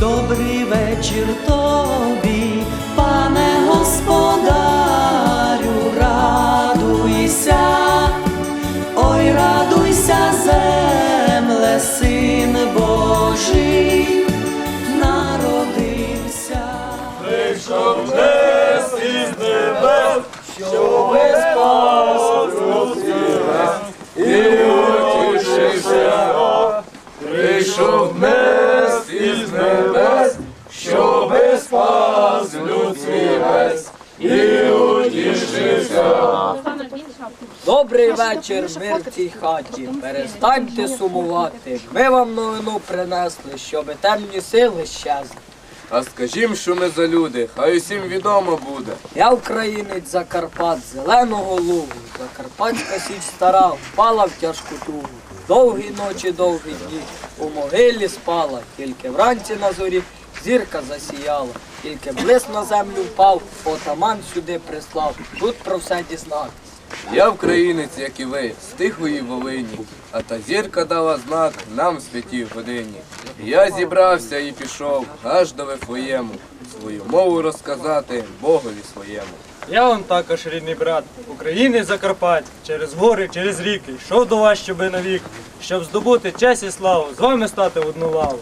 Добрий вечір тобі, пане господарю, Добрий вечір, мир в цій хаті. Перестаньте сумувати. Ми вам новину принесли, щоби темні сили щезли. А скажім, що ми за люди, хай усім відомо буде. Я українець Закарпат, зеленого лугу. Закарпатська січ стара впала в тяжку тугу. Довгі ночі, довгі дні, у могилі спала, тільки вранці на зорі зірка засіяла, тільки блиск на землю впав, отаман сюди прислав, тут про все дізнатись. Я українець, як і ви, з тихої Волині, а та зірка дала знак нам в святій годині. Я зібрався і пішов аж до Вифлеєму, свою мову розказати Богові своєму. Я он також рідний брат, України Закарпаття, через гори, через ріки, йшов до вас, щоби навік, щоб здобути честь і славу, з вами стати в одну лаву.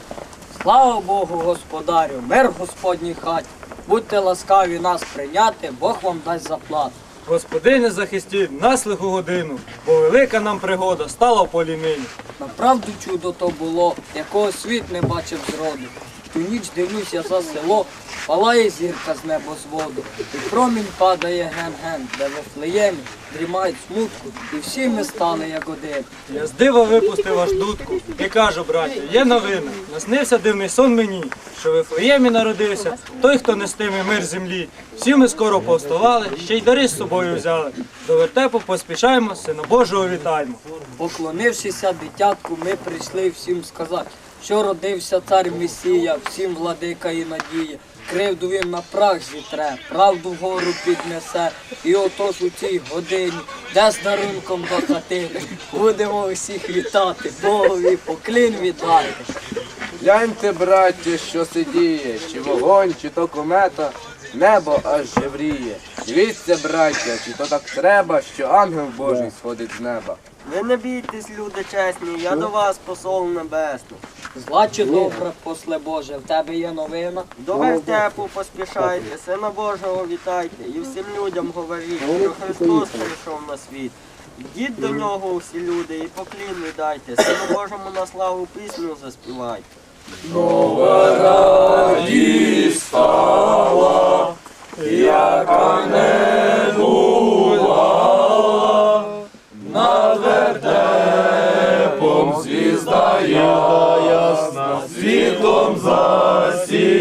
Слава Богу, господарю, мир в Господній хаті. Будьте ласкаві нас прийняти, Бог вам дасть заплату. Господине захистіть нас годину, бо велика нам пригода стала в полі нині. Направду чудо то було, якого світ не бачив зроду. Ту ніч дивлюсь я за село, палає зірка з небосводу, і промінь падає ген-ген, де в Вифлеємі дрімають смутку, і всі ми стали як один. Я з дива випустив аж дудку і кажу, браття, є новина. Наснився дивний сон мені, що в Вифлеємі народився той, хто нестиме мир землі. Всі ми скоро повставали, ще й дари з собою взяли. До вертепу поспішаємо, сина Божого вітаємо. Поклонившися дитятку, ми прийшли всім сказати, що родився цар Месія, всім владика і надія. Кривду він на прах зітре, правду вгору піднесе. І отож у цій годині, де з дарунком до хатини, будемо всіх вітати, Богові поклін віддати. Гляньте, браття, що сидіє, чи вогонь, чи то комета, небо аж жевріє. Дивіться, браття, чи то так треба, що ангел Божий сходить з неба. Ви не бійтесь, люди чесні, я до вас посол небесний. Зла чи добра, после Боже, в тебе є новина. До вертепу поспішайте, сина Божого вітайте, і всім людям говоріть, що Христос прийшов на світ. Йдіть до нього всі люди і поклін віддайте, сину Божому на славу пісню заспівайте. Світлом засіяла,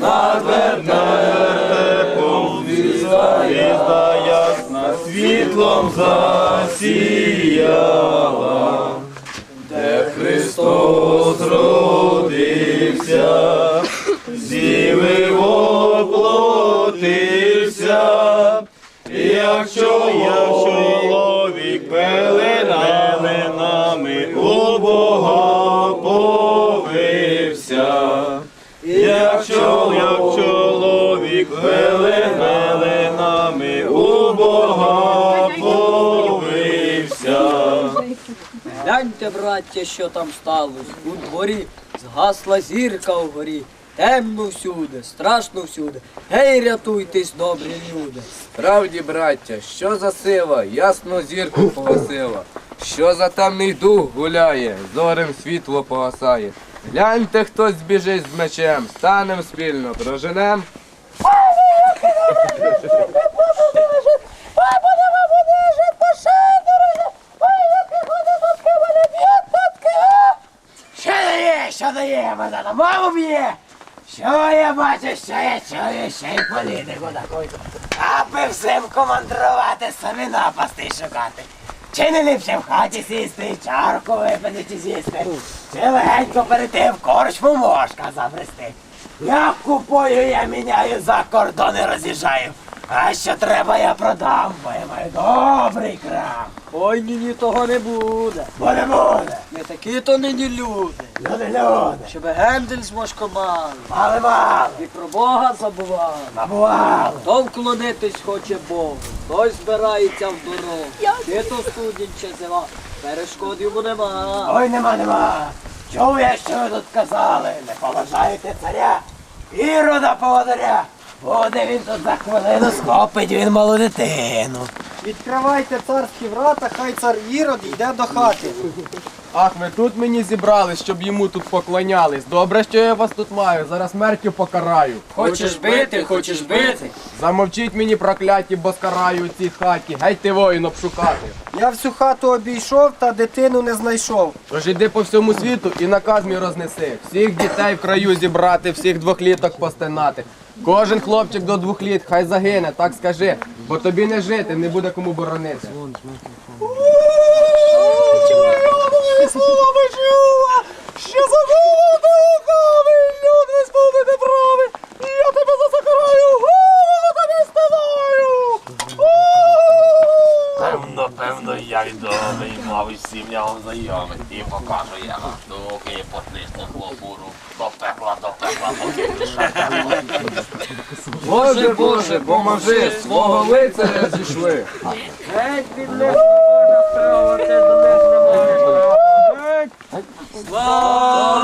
над вертепом звізда ясна, світлом засіяла, де Христос родився, зіви воплотився, як чоловік Гляньте, браття, що там сталося. У дворі згасла зірка вгорі. Темно всюди, страшно всюди. Гей, рятуйтесь, добрі люди. Справді, браття, що за сила, ясно зірку погасила, що за темний дух гуляє, зорем світло погасає. Гляньте, хтось біжить з мечем, станем спільно, проженем. Що дає, що дає, мене на маму б'є? Що я бачу, що я чую, ще й політику таку. Аби всім командрувати, самі напасти шукати. Чи не ліпше в хаті сісти, чарку випити чи з'їсти? Чи легенько перейти в корчму мошка забрести? Я купую, я міняю, за кордони роз'їжджаю. А що треба, я продам, бо я маю добрий крам. Ой, ні, ні, того не буде. Буде буде. Не такі то нині люди. Люди, люди, Щоб гендель з мошком мали, мали і про Бога забували. набували. Хто вклонитись хоче Богу, той збирається в дорогу. Чи то студінь, чи зима, перешкод йому нема. Ой, нема, нема. Чув я, що ви тут казали, не поважаєте царя. Ірода поводаря. Буде він тут за хвилину, схопить він малу дитину. Відкривайте царські врата, хай цар Ірод йде до хати. Ах, ви тут мені зібрались, щоб йому тут поклонялись. Добре, що я вас тут маю, зараз смертю покараю. Хочеш бити, хочеш бити. Замовчіть мені прокляті, бо скараю у цій хаті. Геть ти воїн обшукати. Я всю хату обійшов та дитину не знайшов. Тож іди по всьому світу і наказ мій рознеси. Всіх дітей в краю зібрати, всіх двохліток постинати. Кожен хлопчик до двох літ хай загине, так скажи, бо тобі не жити, не буде кому боронити. Ще забуду всі в нього знайомі. Дівко каже, я доки потисне хлопуру, до пекла, до пекла, поки Боже, Боже, поможи, свого лицаря зійшли. Геть від лихого ти до них немає. Слава!